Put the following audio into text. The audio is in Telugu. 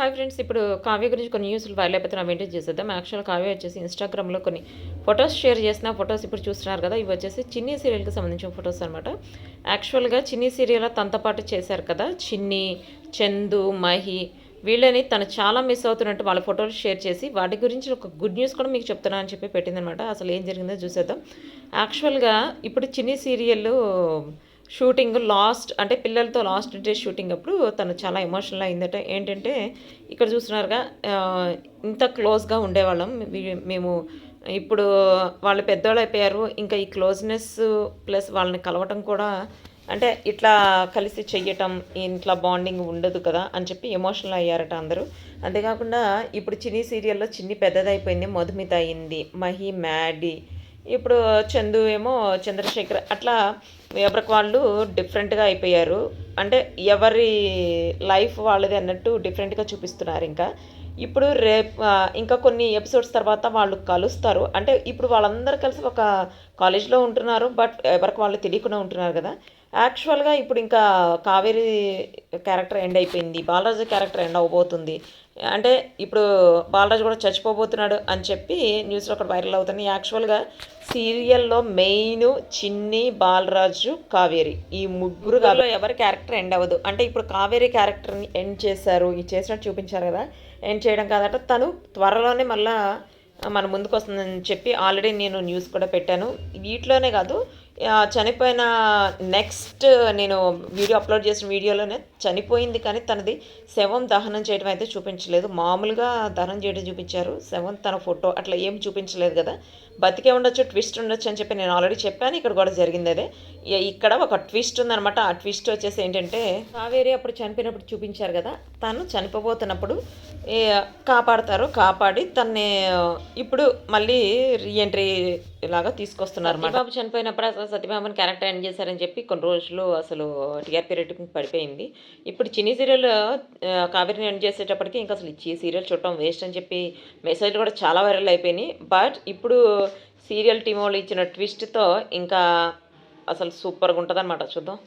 హాయ్ ఫ్రెండ్స్ ఇప్పుడు కావ్య గురించి కొన్ని న్యూస్లు వైరల్ అయిపోతున్నా వెంటనే చూసేద్దాం. యాక్చువల్ కావ్య వచ్చేసి ఇన్స్టాగ్రామ్లో కొన్ని ఫొటోస్ షేర్ చేసిన ఫొటోస్ ఇప్పుడు చూస్తున్నారు కదా ఇవి వచ్చేసి చిన్ని సీరియల్కి సంబంధించిన ఫొటోస్ అనమాట యాక్చువల్గా చిన్ని సీరియల్ తనతో పాటు చేశారు కదా చిన్ని చందు మహి వీళ్ళని తను చాలా మిస్ అవుతున్నట్టు వాళ్ళ ఫోటోలు షేర్ చేసి వాటి గురించి ఒక గుడ్ న్యూస్ కూడా మీకు చెప్తున్నా అని చెప్పి పెట్టిందనమాట అసలు ఏం జరిగిందో చూసేద్దాం. యాక్చువల్గా ఇప్పుడు చిన్ని సీరియల్ షూటింగ్ లాస్ట్ అంటే పిల్లలతో లాస్ట్ డే షూటింగ్ అప్పుడు తను చాలా ఎమోషనల్ అయిందట. ఏంటంటే ఇక్కడ చూస్తున్నారుగా ఇంత క్లోజ్గా ఉండేవాళ్ళం. మేము ఇప్పుడు వాళ్ళు పెద్దవాళ్ళు అయిపోయారు. ఇంకా ఈ క్లోజ్నెస్ ప్లస్ వాళ్ళని కలవటం కూడా అంటే ఇట్లా కలిసి చెయ్యటం ఇంట్లో బాండింగ్ ఉండదు కదా అని చెప్పి ఎమోషనల్ అయ్యారట అందరూ. అంతేకాకుండా ఇప్పుడు చిన్ని సీరియల్లో చిన్ని పెద్దదైపోయింది. మధుమిత అయింది మహి మ్యాడీ ఇప్పుడు చందు ఏమో చంద్రశేఖర్ అట్లా ఎవరికి వాళ్ళు డిఫరెంట్గా అయిపోయారు. అంటే ఎవరి లైఫ్ వాళ్ళది అన్నట్టు డిఫరెంట్గా చూపిస్తున్నారు ఇంకా. ఇప్పుడు రేపు ఇంకా కొన్ని ఎపిసోడ్స్ తర్వాత వాళ్ళు కలుస్తారు. అంటే ఇప్పుడు వాళ్ళందరూ కలిసి ఒక కాలేజ్లో ఉంటున్నారు బట్ ఎవరికి వాళ్ళు తెలియకుండా ఉంటున్నారు కదా. యాక్చువల్గా ఇప్పుడు ఇంకా కావేరి క్యారెక్టర్ ఎండ్ అయిపోయింది. బాలరాజు క్యారెక్టర్ ఎండ్ అవబోతుంది. అంటే ఇప్పుడు బాలరాజు కూడా చచ్చిపోబోతున్నాడు అని చెప్పి న్యూస్లో ఒకటి వైరల్ అవుతుంది. యాక్చువల్గా సీరియల్లో మెయిన్ చిన్ని బాలరాజు కావేరి ఈ ముగ్గురు ఎవరి క్యారెక్టర్ ఎండ్ అవ్వదు. అంటే ఇప్పుడు కావేరి క్యారెక్టర్ని ఎండ్ చేశారు. ఇది చేసినట్టు చూపించారు కదా. ఎండ్ చేయడం కాదట. తను త్వరలోనే మళ్ళా మన ముందుకు వస్తుందని చెప్పి ఆల్రెడీ నేను న్యూస్ కూడా పెట్టాను. వీటిలోనే కాదు చనిపోయిన నెక్స్ట్ నేను వీడియో అప్లోడ్ చేసిన వీడియోలోనే చనిపోయింది కానీ తనది శవం దహనం చేయడం అయితే చూపించలేదు. మామూలుగా దహనం చేయడం చూపించారు. శవం తన ఫోటో అట్లా ఏం చూపించలేదు కదా. బతికే ఉండొచ్చు ట్విస్ట్ ఉండొచ్చు అని చెప్పి నేను ఆల్రెడీ చెప్పాను. ఇక్కడ కూడా జరిగింది అదే. ఇక్కడ ఒక ట్విస్ట్ ఉందన్నమాట. ఆ ట్విస్ట్ వచ్చేసి ఏంటంటే కావేరి అప్పుడు చనిపోయినప్పుడు చూపించారు కదా. తను చనిపోబోతున్నప్పుడు కాపాడతారు. కాపాడి తన్ని ఇప్పుడు మళ్ళీ రీఎంట్రీ లాగా తీసుకొస్తున్నారు బాబు చనిపోయినప్పుడు అసలు సత్యభామన్ క్యారెక్టర్ ఎండ్ చేశారని చెప్పి కొన్ని రోజులు అసలు టీఆర్పీ రేటింగ్ పడిపోయింది. ఇప్పుడు చిన్ని సీరియల్ కావేరిని ఎండ్ చేసేటప్పటికి ఇంకా అసలు ఇచ్చి సీరియల్ చూడటం వేస్ట్ అని చెప్పి మెసేజ్లు కూడా చాలా వైరల్ అయిపోయినాయి. బట్ ఇప్పుడు సీరియల్ టీం వాళ్ళు ఇచ్చిన ట్విస్ట్తో ఇంకా అసలు సూపర్గా ఉంటుంది చూద్దాం.